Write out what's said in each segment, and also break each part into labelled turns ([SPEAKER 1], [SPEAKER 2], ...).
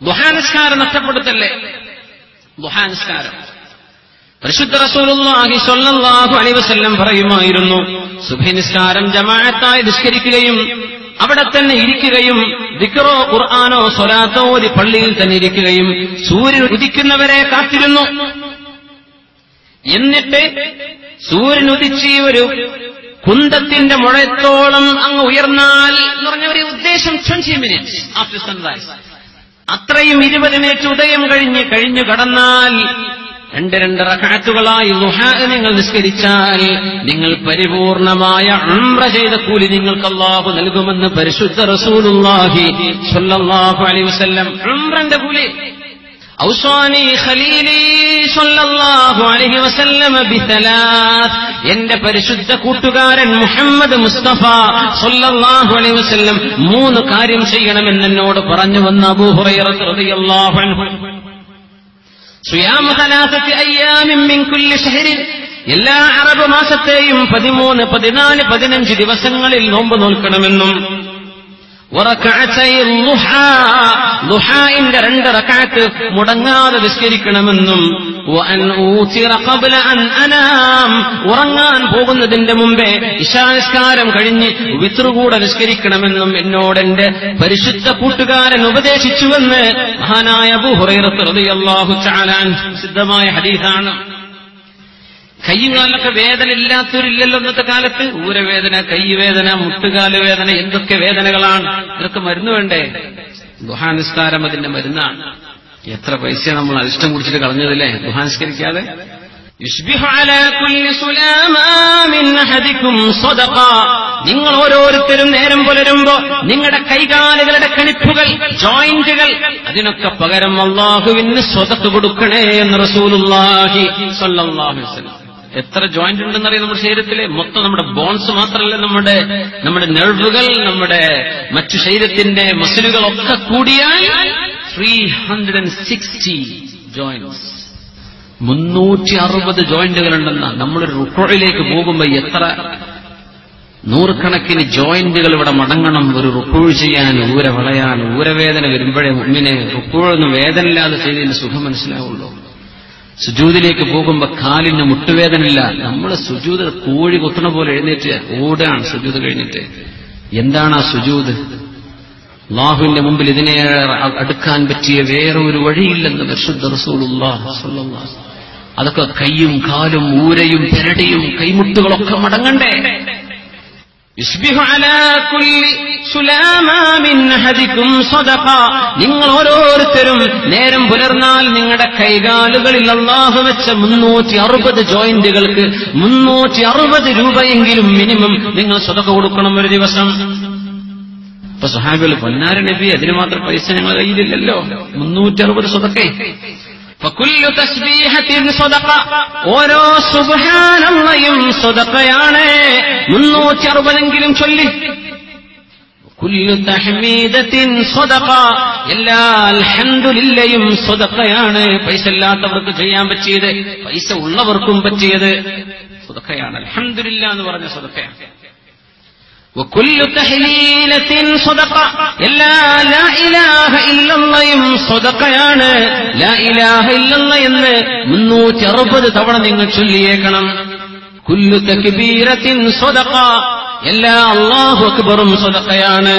[SPEAKER 1] ദുഹാനിസ്കാരം നഷ്ടപ്പെടുത്തല്ലേ? ദുഹാനസ്കാരം. പരിശുദ്ധ റസൂലുള്ളാഹി സ്വല്ലല്ലാഹു അലൈഹി വസല്ലം പറയുമായിരുന്നു സുബഹി നിസ്കാരം ജമാഅത്തായി നിസ്കരിക്കുകയും അവിടെ തന്നെ ഇരിക്കുകയും ദിക്റോ ഖുർആാനോ സ്വലാത്തോ ഒരു പള്ളിയിൽ തന്നെ ഇരിക്കുകയും സൂര്യൻ ഉദിക്കുന്നവരെ കാത്തിരുന്നു. എന്നിട്ട് സൂര്യൻ ഉദിച്ച് ഒരു കുന്തത്തിന്റെ മുഴത്തോളം അങ്ങ് ഉയർന്നാൽ എന്ന് പറഞ്ഞ ഒരു ഉദ്ദേശം ട്വന്റി മിനിറ്റ്സ് ആഫ്റ്റർ സൺറൈസ് അത്രയും ഇരുപതിനെ ഉദയം കഴിഞ്ഞ് കഴിഞ്ഞു കടന്നാൽ രണ്ട് രണ്ട് റക്കാത്തുകളായി നിങ്ങൾ നിസ്കരിച്ചാൽ നിങ്ങൾ പരിപൂർണമായ ഉംറ ചെയ്ത കൂലി നിങ്ങൾക്ക് അള്ളാഹു നൽകുമെന്ന് പരിശുദ്ധ റസൂലുള്ളാഹി സ്വല്ലല്ലാഹു അലൈഹി വസല്ലം ഉംറന്റെ കൂലി ഔസാനി ഖലീലി സ്വല്ലല്ലാഹു അലൈഹി വസല്ലമ ബിസലാത്ത് എന്റെ പരിശുദ്ധ കൂട്ടുകാരൻ മുഹമ്മദ് മുസ്തഫ സ്വല്ലല്ലാഹു അലൈഹി വസല്ലം മൂന്ന് കാര്യം ചെയ്യണമെന്ന് എന്നോട് പറഞ്ഞു വന്ന അബൂ ഹുറൈറ റളിയല്ലാഹു അൻഹു. സിയാമ സലാസത്തി അയ്യാമിൻ മിൻ കുല്ലി ഷഹരിൻ എല്ലാ അറബ് മാസത്തെയും പതിമൂന്ന് പതിനാല് പതിനഞ്ച് ദിവസങ്ങളിൽ നോമ്പ് നോൽക്കണമെന്നും ലുഹായിന്റെ രണ്ട് റക്കാത്ത് മുടങ്ങാതെ വിസ്കരിക്കണമെന്നും ഉറങ്ങാൻ പോകുന്നതിന്റെ മുമ്പേ ഇശാനിസ്കാരം കഴിഞ്ഞ് വിത്രുകൂടെ നിസ്കരിക്കണമെന്നും എന്നോടെന്റെ പരിശുദ്ധ കൂട്ടുകാരൻ ഉപദേശിച്ചുവെന്ന് മഹാനായ ബുഹുറൈറത്ത് റളിയല്ലാഹു ചാലാൻ സിദ്ധമായ ഹദീസാണ്. കയ്യും വേദന ഇല്ലാത്തവരില്ലല്ലോ ഇന്നത്തെ കാലത്ത്. ഊരവേദന കൈവേദന മുട്ടുകാൽ വേദന എന്തൊക്കെ വേദനകളാണ്. ഇതൊക്കെ മരുന്ന് വേണ്ടേ? ദുഹാനിസ്കാരം അതിന്റെ മരുന്നാണ്. എത്ര പൈസ നമ്മൾ അരിഷ്ടം കുടിച്ചിട്ട് കളഞ്ഞതില്ലേ? ദുഹാനിസ്കരിക്കാതെ നിങ്ങൾ ഓരോരുത്തരും നേരം പുലരുമ്പോ നിങ്ങളുടെ കൈകാലുകളുടെ കണിപ്പുകൾ ജോയിന്റുകൾ അതിനൊക്കെ പകരം അള്ളാഹുവിന് സ്വതത്ത് കൊടുക്കണേ എന്ന് റസൂലുള്ളാഹി സല്ലാഹു വസല്ലം. എത്ര ജോയിന്റ് ഉണ്ടെന്നറിയാം നമ്മുടെ ശരീരത്തിലെ? മൊത്തം നമ്മുടെ ബോൺസ് മാത്രമല്ല നമ്മുടെ നമ്മുടെ നെർവുകൾ നമ്മുടെ മറ്റു ശരീരത്തിന്റെ മസിലുകളൊക്കെ കൂടിയാൽ three hundred and sixty joints മുന്നൂറ്റി അറുപത് ജോയിന്റുകൾ ഉണ്ടെന്ന നമ്മളൊരു റുക്കോയിലേക്ക് പോകുമ്പോൾ എത്ര? നൂറുകണക്കിന് ജോയിന്റുകൾ ഇവിടെ മടങ്ങണം. ഒരു റുക്കോഴ് ചെയ്യാൻ ഊര വളയാൻ ഊരവേദന വരുമ്പോഴേ മുമ്പിനെ റുക്കോഴൊന്നും വേദന ഇല്ലാതെ ചെയ്തതിന് സുഖം മനസ്സിലാവുള്ളൂ. സുജൂതിലേക്ക് പോകുമ്പോ കാലിന് മുട്ടുവേദനയില്ല. നമ്മൾ സുജൂത് കോഴി കുത്തണ പോലെ എഴുന്നേറ്റ് ഓടാണ് സുജൂത് കഴിഞ്ഞിട്ട്. എന്താണ് ആ സുജൂത്? അള്ളാഹുവിന്റെ മുമ്പിൽ ഇതിനെ അടുക്കാൻ പറ്റിയ വേറെ ഒരു വഴിയില്ലെന്ന് പരിശുദ്ധ വസല്ലം. അതൊക്കെ കൈയും കാലും ഊരയും പെരടിയും കൈമുട്ടുകളൊക്കെ മടങ്ങണ്ടേ? നിങ്ങൾ ഓരോരുത്തരും നേരം പുലർന്നാൽ നിങ്ങളുടെ കൈകാലുകളിൽ അള്ളാഹ് വെച്ച മുന്നൂറ്റി അറുപത് ജോയിന്റുകൾക്ക് മുന്നൂറ്റി അറുപത് രൂപയെങ്കിലും മിനിമം നിങ്ങൾ സ്വതക കൊടുക്കണം ഒരു ദിവസം. ഇപ്പൊ സഹാബികൾ പൊന്നാര നബി അതിന് മാത്രം പൈസ ഞങ്ങൾ കയ്യിലില്ലല്ലോ. മുന്നൂറ്റി അറുപത് സ്വതക്കെ ഓരോ സുബാനയും സ്വതക്കയാണ് മുന്നൂറ്റി അറുപതെങ്കിലും ചൊല്ലി എല്ലാ പൈസ ഇല്ലാത്തവർക്ക് ചെയ്യാൻ പറ്റിയത്. പൈസ ഉള്ളവർക്കും പറ്റിയത് സ്വതക്കയാണ് അൽഹന്ദുലില്ല എന്ന് പറഞ്ഞ സ്വതക്കയാണ് എല്ലാ ലാ ഇലാഹ സ്വതക്കയാണ് ലാ ഇലാഹ ഇല്ലെന്ന് മുന്നൂറ്റി അറുപത് തവണ നിങ്ങൾ ചൊല്ലിയേക്കണം. കുല്ലു എല്ലാ അള്ളാഹു അക്ബറും സ്വതക്കയാണ്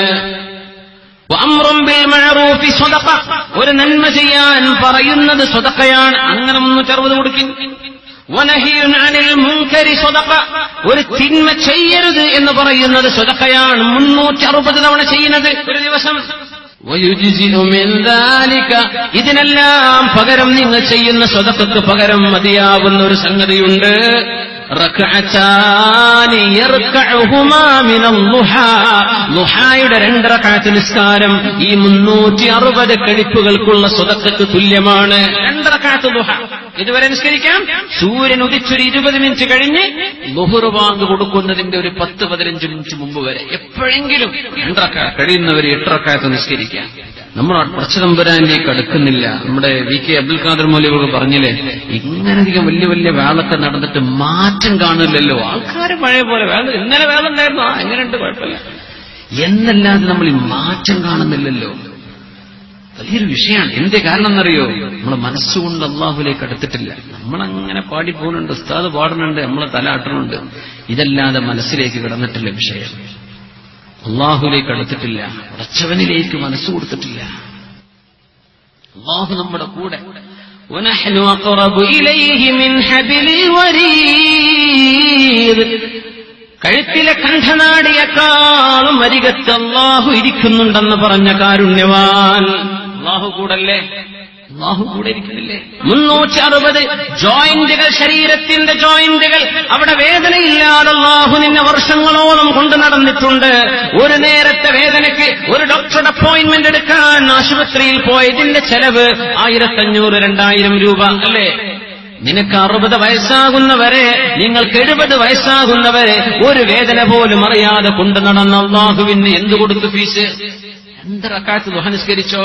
[SPEAKER 1] ഒരു നന്മ ചെയ്യാൻ പറയുന്നത് സ്വതക്കയാണ് അങ്ങനെ ഒന്ന് ചെറുത് കൊടുക്കും. ഒരു തിന്മ ചെയ്യരുത് എന്ന് പറയുന്നത് സ്വതക്കയാണ് മുന്നൂറ്റി അറുപത് തവണ ചെയ്യുന്നത് ഒരു ദിവസം. ഇതിനെല്ലാം പകരം നിങ്ങൾ ചെയ്യുന്ന സ്വതക്കക്ക് പകരം മതിയാവുന്ന ഒരു സംഗതിയുണ്ട്. റക്അത്താനി യർകഉഹുമാ മിനൽ ളുഹാ ളുഹായുടെ രണ്ട് റക്അത്ത് നിസ്കാരം ഈ മുന്നൂറ്റി അറുപത് കടിപ്പുകൾക്കുള്ള സ്വതക്കക്ക് തുല്യമാണ്. രണ്ട് റക്അത്ത് ളുഹ ഇതുവരെ നിസ്കരിക്കാം. സൂര്യൻ ഉദിച്ചൊരു ഇരുപത് മിനിറ്റ് കഴിഞ്ഞ് ലുഹുറു ബാങ്ക് കൊടുക്കുന്നതിന്റെ ഒരു പത്ത് പതിനഞ്ച് മിനിറ്റ് മുമ്പ് വരെ എപ്പോഴെങ്കിലും രണ്ടറക്ക കഴിയുന്നവർ എട്ടറക്കായത്ത് നിസ്കരിക്കാം. നമ്മൾ പടച്ചതമ്പുരാനിലേക്ക് അടുക്കുന്നില്ല. നമ്മുടെ വി കെ അബ്ദുൽ ഖാദർ മൗലികൾ പറഞ്ഞില്ലേ ഇങ്ങനധികം വലിയ വലിയ വേളൊക്കെ നടന്നിട്ട് മാറ്റം കാണില്ലല്ലോ ആൾക്കാർ പഴയ പോലെ ഇന്നലെ വേളുണ്ടായിരുന്നു ആ എങ്ങനെയുണ്ട് കുഴപ്പമില്ല. എന്നല്ലാതെ നമ്മൾ ഈ മാറ്റം കാണുന്നില്ലല്ലോ. വലിയൊരു വിഷയമാണ് എന്റെ കാരണം എന്നറിയോ നമ്മൾ മനസ്സുകൊണ്ട് അള്ളാഹുലേക്ക് അടുത്തിട്ടില്ല. നമ്മളങ്ങനെ പാടി പോകുന്നുണ്ട്. ഉസ്താദ് പാടുന്നുണ്ട്. നമ്മളെ തല ആട്ടുന്നുണ്ട്. ഇതല്ലാതെ മനസ്സിലേക്ക് കിടന്നിട്ടില്ല വിഷയം. അള്ളാഹുലേക്ക് അടുത്തിട്ടില്ല. ഉറച്ചവനിലേക്ക് മനസ്സ് കൊടുത്തിട്ടില്ല. അള്ളാഹു നമ്മുടെ കൂടെ.
[SPEAKER 2] കഴുത്തിലെ കണ്ഠനാടിയേക്കാളും അരികത്ത് അള്ളാഹു ഇരിക്കുന്നുണ്ടെന്ന് പറഞ്ഞ കാരുണ്യവാൻ.
[SPEAKER 1] അള്ളാഹു കൂടല്ലേ? അള്ളാഹു കൂടെ ഇരിക്കുന്നില്ലേ
[SPEAKER 2] മുന്നൂറ്റി അറുപത് ജോയിന്റുകൾ ശരീരത്തിന്റെ ജോയിന്റുകൾ അവിടെ വേദനയില്ലാതെ അള്ളാഹു നിന്നെ വർഷങ്ങളോളം കൊണ്ടു നടന്നിട്ടുണ്ട്. ഒരു നേരത്തെ വേദനയ്ക്ക് ഒരു ഡോക്ടറുടെ അപ്പോയിന്റ്മെന്റ് എടുക്കാൻ ആശുപത്രിയിൽ പോയതിന്റെ ചെലവ് ആയിരത്തഞ്ഞൂറ് രണ്ടായിരം രൂപ അല്ലേ? നിനക്ക് അറുപത് വയസ്സാകുന്നവരെ നിങ്ങൾക്ക് എഴുപത് വയസ്സാകുന്നവരെ ഒരു വേദന പോലും അറിയാതെ കൊണ്ടു നടന്ന അള്ളാഹുവിന് എന്ത് കൊടുത്തു ഫീസ്?
[SPEAKER 1] എന്ത് റക്കാത്ത് ദുഹ നിസ്കരിച്ചോ